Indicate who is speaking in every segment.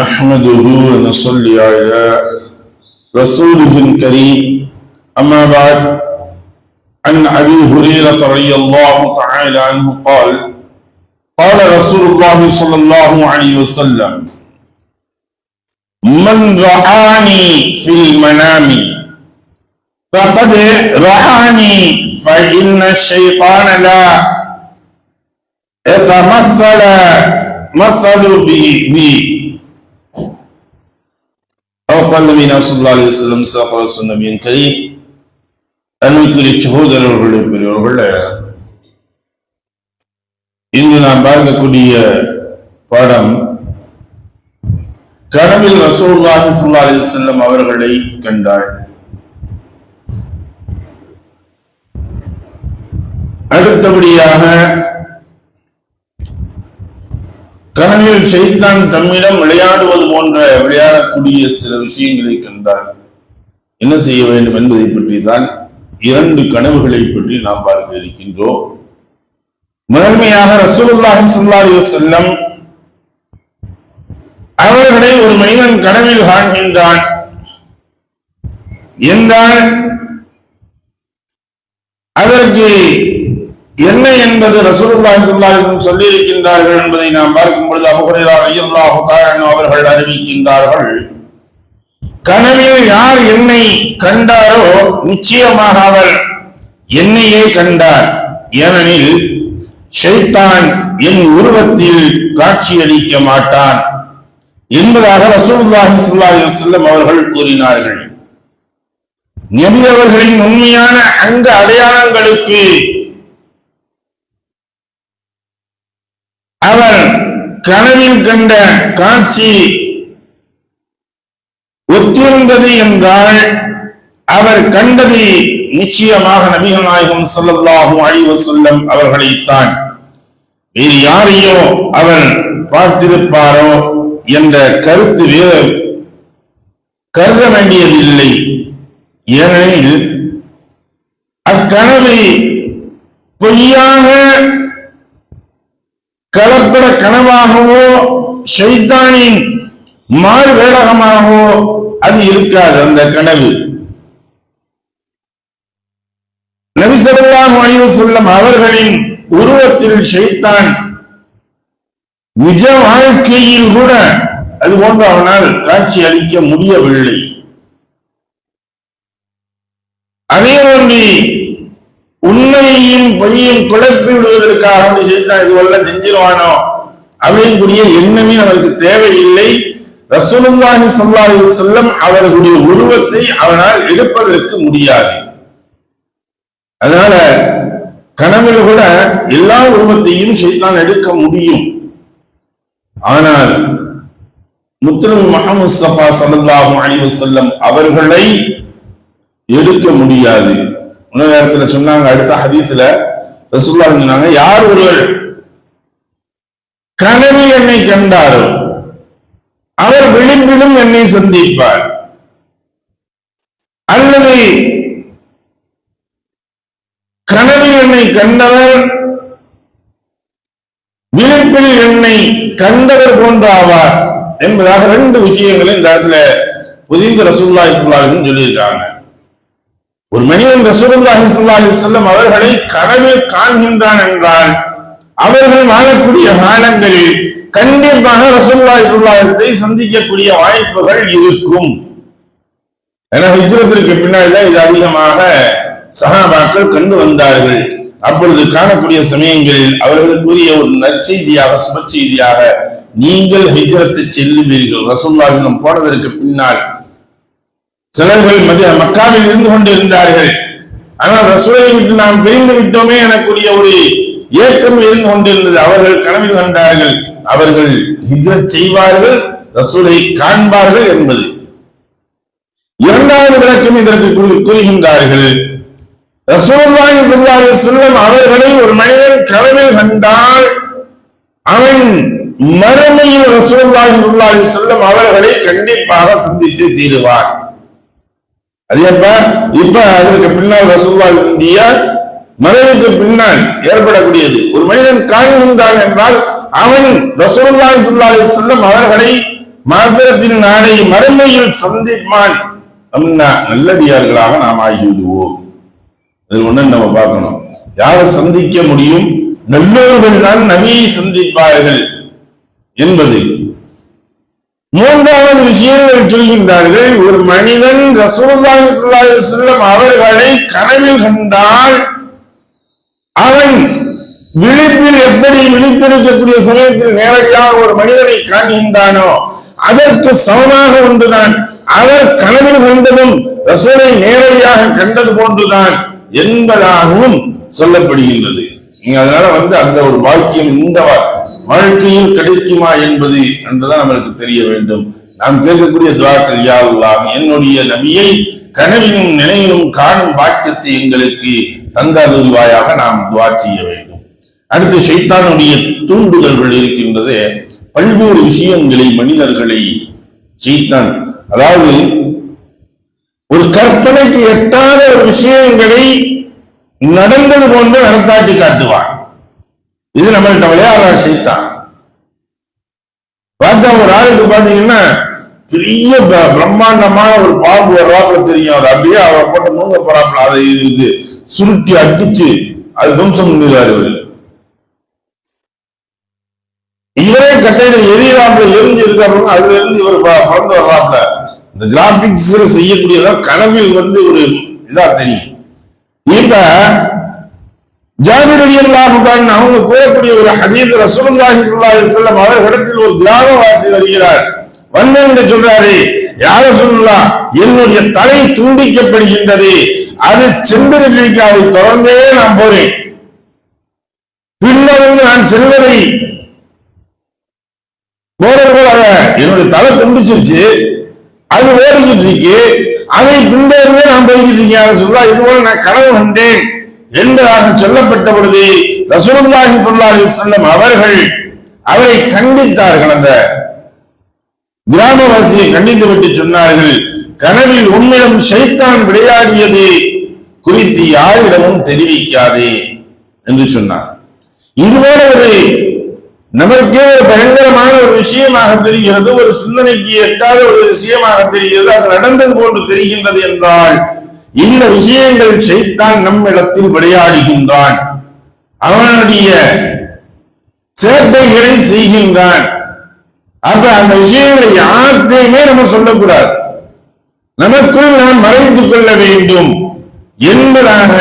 Speaker 1: نحمده ونصلي على رسوله الكريم. أما بعد عن أبي هريرة رضي الله تعالى عنه قال قال رسول الله صلى الله عليه وسلم من رآني في المنام فقد رآني فإن الشيطان لا يتمثل مثل بي بي أو قال نبينا صلى الله عليه وسلم ساق رسول النبي الكريم அன்னைக்குரிய சகோதரர்களே பெரியவர்களே இன்று நாம் பார்க்கக்கூடிய பாடம் கனவில் ரசூலுல்லாஹி ஸல்லல்லாஹு அலைஹி வஸல்லம் அவர்களை கண்டாள் அடுத்தபடியாக கனவில் ஷைத்தான் தம்மிடம் விளையாடுவது போன்ற விளையாடக்கூடிய சில விஷயங்களை கண்டார் என்ன செய்ய வேண்டும் என்பதை பற்றி தான் இரண்டு கனவுகளை பற்றி நாம் பார்க்க இருக்கின்றோம். முதன்மையாக ரசூலுல்லாஹி ஸல்லல்லாஹு செல்லம் அவர்களை ஒரு மனிதன் கனவில் காண்கின்றான் என்றால் அதற்கு என்ன என்பது ரசூலுல்லாஹி ஸல்லல்லாஹு சொல்லி இருக்கின்றார்கள் என்பதை நாம் பார்க்கும் பொழுது அபூ ரலியல்லாஹு தஆலா அவர்கள் அறிவிக்கின்றார்கள். கனவில் யார் என்னை கண்டாரோ நிச்சயமாக அவர் என்னையே கண்டார். ஏனெனில் ஷைத்தான் என் உருவத்தில் காட்சியளிக்க மாட்டான் என்பதாக ரசூலுல்லாஹி ஸல்லல்லாஹு அலைஹி வஸல்லம் அவர்கள் கூறினார்கள். நபி அவர்களின் உண்மையான அங்க அடையாளங்களுக்கு அவர் கனவில் கண்ட காட்சி ஒத்திருந்தது என்றால் அவர் கண்டது நிச்சயமாக நபிகள் நாயகம் ஸல்லல்லாஹு அலைஹி அவர்களைத்தான் வேறு யாரையோ அவர் பார்த்திருப்பாரோ என்ற கருத்து வேறு. கருத வேண்டியதில்லை ஏனெனில் அக்கனவை பொய்யாக கலப்பட கனவாகவோ ஷைத்தானின் மாறு வேடகமாகவோ அது இருக்காது அந்த கனவு. நபிசல்லாஹு அலைஹி சொல்லும் அவர்களின் உருவத்தில் ஷைத்தான் நிஜ வாழ்க்கையில் கூட அது போன்று அவனால் காட்சி அளிக்க முடியவில்லை அதே போன்று உண்மையையும் பொய்யும் குழப்பி விடுவதற்காக அப்படி செய்தான் இதுவெல்லாம் செஞ்சிருவானோ? அப்படின்னுடைய எண்ணமே அவருக்கு தேவையில்லை. ரசூலுல்லாஹி ஸல்லல்லாஹு அலைஹி வஸல்லம் அவர்களுடைய உருவத்தை அவனால் எடுப்பதற்கு முடியாது. அதனால கனவில் கூட எல்லா உருவத்தையும் ஷைத்தான் எடுக்க முடியும். ஆனால் முத்துலம் முகமது சஃபா ஸல்லல்லாஹு அலைஹி வஸல்லம் அவர்களை எடுக்க முடியாது. இன்னொரு நேரத்துல சொன்னாங்க அடுத்த ஹதீத்துல ரசூலுல்லாஹ் சொன்னாங்க யார் ஒருவர் கனவில் என்னை கண்டாரோ அவர் விளிம்பிலும் என்னை சந்திப்பார். அல்லது கனவில் என்னை கண்டவர் விழிப்பில் என்னை கண்டவர் போன்று ஆவார் என்பதாக ரெண்டு விஷயங்களை இந்த இடத்துல புதிந்த ரசூல்லா ஸல்லல்லாஹு சொல்லியிருக்காங்க. ஒரு மனிதன் ரசூலுல்லாஹி ஸல்லல்லாஹு அலைஹி அவர்களை கனவில் காண்கின்றான் என்றால் அவர்கள் வாழக்கூடிய காலங்களில் கண்டிப்பாக ரசூலுல்லாஹி ஸல்லல்லாஹு சந்திக்கக்கூடிய வாய்ப்புகள் இருக்கும். ஏன்னா ஹிஜ்ரத்திற்கு பின்னாடி தான் இது அதிகமாக சஹாபாக்கள் கண்டு வந்தார்கள். அப்பொழுது காணக்கூடிய சமயங்களில் அவர்களுக்குரிய ஒரு நற்செய்தியாக சுபச்செய்தியாக நீங்கள் ஹிஜ்ரத்தை செல்லுவீர்கள். ரசூல்லாஹிடம் போனதற்கு பின்னால் சிலர்கள் மதிய மக்காவில் இருந்து கொண்டிருந்தார்கள். ஆனால் ரசூலை விட்டு நாம் பிரிந்து விட்டோமே எனக்குரிய ஒரு ஏக்கம் இருந்து கொண்டிருந்தது. அவர்கள் கனவில் கண்டார்கள். அவர்கள் ஹிஜ்ரத் செய்வார்கள் ரசூலை காண்பார்கள் என்பது. இரண்டாவது விளக்கம் இதற்கு கூறுகின்றார்கள். ரசூலுல்லாஹி ஸல்லல்லாஹு செல்லும் அவர்களை ஒரு மனிதன் கனவில் கண்டால் அவன் மறுமையில் ரசூலுல்லாஹி ஸல்லல்லாஹு செல்லும் அவர்களை கண்டிப்பாக சந்தித்து தீருவான். அது எப்ப? இப்ப அதற்கு பின்னால் ரசூல்லா இந்திய மறைவுக்கு பின்னால் ஏற்படக்கூடியது. ஒரு மனிதன் காண்கின்றான் என்றால் அவன் ரசூல்லா ஸல்லல்லாஹு செல்லும் அவர்களை மாத்திரத்தின் நாளை மறுமையில் சந்திப்பான். அப்படின்னா நல்லடியார்களாக நாம் ஆகிவிடுவோம். இது ஒண்ணு நம்ம பார்க்கணும். யாரை சந்திக்க முடியும்? நல்லோர்கள் தான் நவியை சந்திப்பார்கள் என்பது. மூன்றாவது விஷயங்கள் சொல்கின்றார்கள். ஒரு மனிதன் ரசூலுல்லாஹி ஸல்லல்லாஹு அவர்களை கனவில் கண்டால் அவன் விழிப்பில் எப்படி விழித்திருக்கக்கூடிய சமயத்தில் நேரடியாக ஒரு மனிதனை காண்கின்றானோ அதற்கு சமமாக ஒன்றுதான். அவர் கனவில் கண்டதும் ரசூலை நேரடியாக கண்டது போன்றுதான் என்பதாகவும் சொல்லப்படுகின்றது. நீங்க அதனால வந்து அந்த ஒரு வாழ்க்கையும் இந்த வாழ்க்கையில் கிடைக்குமா என்பது என்றுதான் நம்மளுக்கு தெரிய வேண்டும். நாம் கேட்கக்கூடிய துவாக்கள் யாவெல்லாம் என்னுடைய நபியை கனவிலும் நினைவிலும் காணும் பாக்கியத்தை எங்களுக்கு தந்தாதுவாயாக நாம் துவா செய்ய வேண்டும். அடுத்து சைத்தானுடைய தூண்டுதல்கள் இருக்கின்றது பல்வேறு விஷயங்களை மனிதர்களை சைத்தான் அதாவது ஒரு கற்பனைக்கு எட்டாத ஒரு விஷயங்களை நடந்தது போன்று நடத்தாட்டி காட்டுவான். இது நம்மள்கிட்ட விளையாடுற சைத்தான். பார்த்தா ஒரு ஆளுக்கு பாத்தீங்கன்னா பெரிய பிரம்மாண்டமான ஒரு பாம்பு வர்றாப்புல தெரியும். அது அப்படியே அவரை போட்டு மூங்க போறாப்புல. அதை இது சுருட்டி அடிச்சு அது தும்சம் பண்ணிடுவாரு இவரு. இவரே கட்டையில எரியறாப்புல எரிஞ்சு இருக்காப்புல அதுல இருந்து இவர் ப- பிறந்து வர்றாப்புல. இந்த கிராபிக்ஸ்ல செய்யக்கூடியதான் கனவில் வந்து ஒரு இதா தெரியும். இப்ப ஜாபிர் ரலியல்லாஹு அன்ஹு அவங்க கூறக்கூடிய ஒரு ஹதீஸ் ரசூலுல்லாஹி ஸல்லல்லாஹு அலைஹி வஸல்லம் அவர்களிடத்தில் ஒரு கிராமவாசி வருகிறார். வந்து சொல்றாரு யார சொல்லலாம் என்னுடைய தலை துண்டிக்கப்படுகின்றது. அது சென்றிருக்க அதை தொடர்ந்தே நான் போறேன். பின்னர் வந்து நான் செல்வதை போறவர்களாக என்னுடைய தலை துண்டிச்சிருச்சு அது ஓடிக்கிட்டு இருக்கு. அதை பின்தொடர்ந்தே நான் போய்கிட்டு இருக்கேன். சொல்ல இது போல நான் கனவு கண்டேன். என்பதாக சொல்லப்பட்ட பொழுது ரசூலுல்லாஹி சொல்லாஹி செல்லம் அவர்கள் அவரை கண்டித்தார்கள் அந்த கிராமவாசியை கண்டித்து விட்டு சொன்னார்கள் கனவில் உன்னிடம் ஷைத்தான் விளையாடியது குறித்து யாரிடமும் தெரிவிக்காதே என்று சொன்னார். இதுபோல ஒரு நமக்கே ஒரு பயங்கரமான ஒரு விஷயமாக தெரிகிறது ஒரு சிந்தனைக்கு எட்டாத ஒரு விஷயமாக தெரிகிறது அது நடந்தது போன்று தெரிகின்றது என்றால் இந்த விஷயங்கள் செய்தான் நம்மிடத்தில் விளையாடுகின்றான். அவனுடைய சேட்டைகளை செய்கின்றான். அப்ப அந்த விஷயங்களை யார்கிட்டையுமே நம்ம சொல்லக்கூடாது. நமக்குள் நாம் மறைந்து கொள்ள வேண்டும் என்பதாக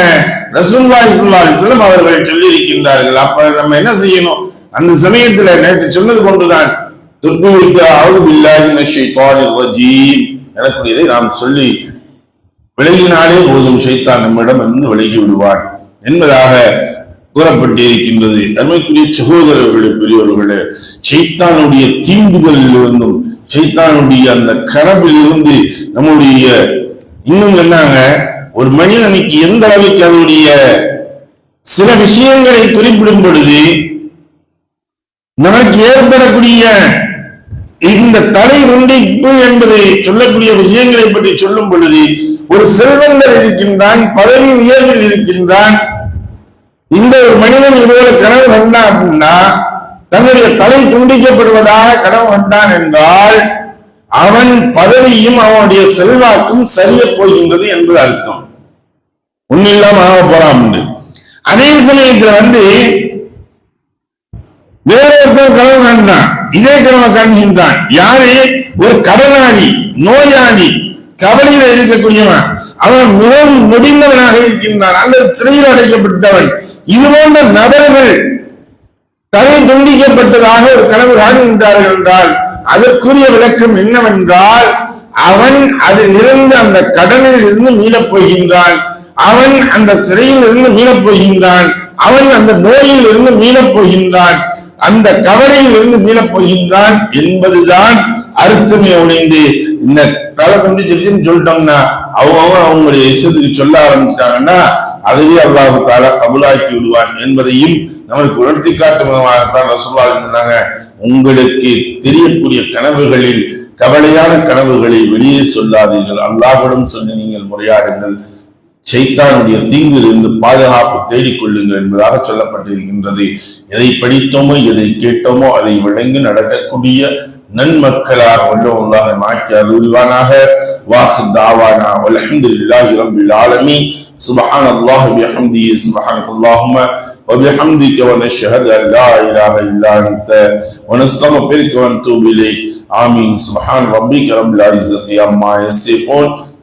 Speaker 1: ரசூலுல்லாஹி ஸல்லல்லாஹு அலைஹி அவர்கள் சொல்லி இருக்கின்றார்கள் அப்ப நம்ம என்ன செய்யணும்? அந்த சமயத்துல நேற்று சொன்னது கொண்டுதான் துர்புவித்து அவுது பில்லாஹி மினஷ் ஷைத்தானிர் ரஜீம் எனக்குரியதை நாம் சொல்லி விலகினாலே போதும் ஷைத்தான் நம்மிடம் இருந்து விலகி விடுவான் என்பதாக கூறப்பட்டிருக்கின்றது. தன்மைக்குரிய சகோதரர்களே பெரியவர்களே சைத்தானுடைய தீண்டுதலில் இருந்தும் ஷைத்தானுடைய அந்த கனவில் இருந்து நம்முடைய இன்னும் என்னங்க ஒரு மனிதனுக்கு எந்த அளவுக்கு அதனுடைய சில விஷயங்களை குறிப்பிடும் பொழுது நமக்கு ஏற்படக்கூடிய இந்த தலை துண்டிப்பு என்பதை சொல்லக்கூடிய விஷயங்களை பற்றி சொல்லும் பொழுது ஒரு செல்வங்கள் இருக்கின்றான் பதவி உயர்வில் இருக்கின்றான். இந்த ஒரு மனிதன் இதுபோல கனவு கண்டான் அப்படின்னா தன்னுடைய தலை துண்டிக்கப்படுவதாக கனவு கண்டான் என்றால் அவன் பதவியும் அவனுடைய செல்வாக்கும் சரிய போகின்றது என்பது அர்த்தம். ஒன்னில்லாம ஆக போறான் உண்டு. அதே சமயத்துல வந்து வேற ஒருத்தர் கனவு கண்டான் இதே கனவு காண்கின்றான் யாரு? ஒரு கடனாளி நோயாளி கவலையில இருக்கக்கூடியவன். அவன் மிகவும் முடிந்தவனாக இருக்கின்றான். அல்லது சிறையில் அடைக்கப்பட்டவன். இது போன்ற நபர்கள் தலை துண்டிக்கப்பட்டதாக ஒரு கனவு காணுகின்றார்கள் என்றால் அதற்குரிய விளக்கம் என்னவென்றால் அவன் அதிலிருந்து அந்த கடனில் இருந்து மீளப் போகின்றான் அவன் அந்த சிறையில் இருந்து மீளப் போகின்றான் அவன் அந்த நோயில் இருந்து மீளப் போகின்றான் அந்த கவலையிலிருந்து மீளப் போகின்றான் என்பதுதான் அர்த்தமே உணைந்து இந்த தலை துண்டிச்சிருச்சுன்னு சொல்லிட்டோம்னா அவங்க அவங்களுடைய இஷ்டத்துக்கு சொல்ல ஆரம்பிச்சிட்டாங்கன்னா அதுவே அல்லாஹு தால கபுலாக்கி விடுவான் என்பதையும் நமக்கு உணர்த்தி காட்டும் விதமாகத்தான் ரசூலுல்லாஹி சொன்னாங்க. உங்களுக்கு தெரியக்கூடிய கனவுகளில் கவலையான கனவுகளை வெளியே சொல்லாதீர்கள். அல்லாஹிடம் சொல்லி நீங்கள் முறையாடுங்கள். சைத்தானுடைய தீங்கிலிருந்து பாதுகாப்பு தேடிக்கொள்ளுங்கள் என்பதாக சொல்லப்பட்டிருக்கின்றது எதை படித்தோமோ எதை கேட்டோமோ அதை விளங்கி நடக்கக்கூடிய நன்மக்களாக வல்லவர்களாக மாற்றி அருள்வானாக வாஹ் தாவானா அல்ஹம்துலில்லாஹி ரப்பில் ஆலமீன் سبحان الله بحمده سبحانك اللهم وبحمدك ونشهد ان لا اله الا انت ونستغفرك ونتوب اليك امين سبحان ربك رب العزه عما يصفون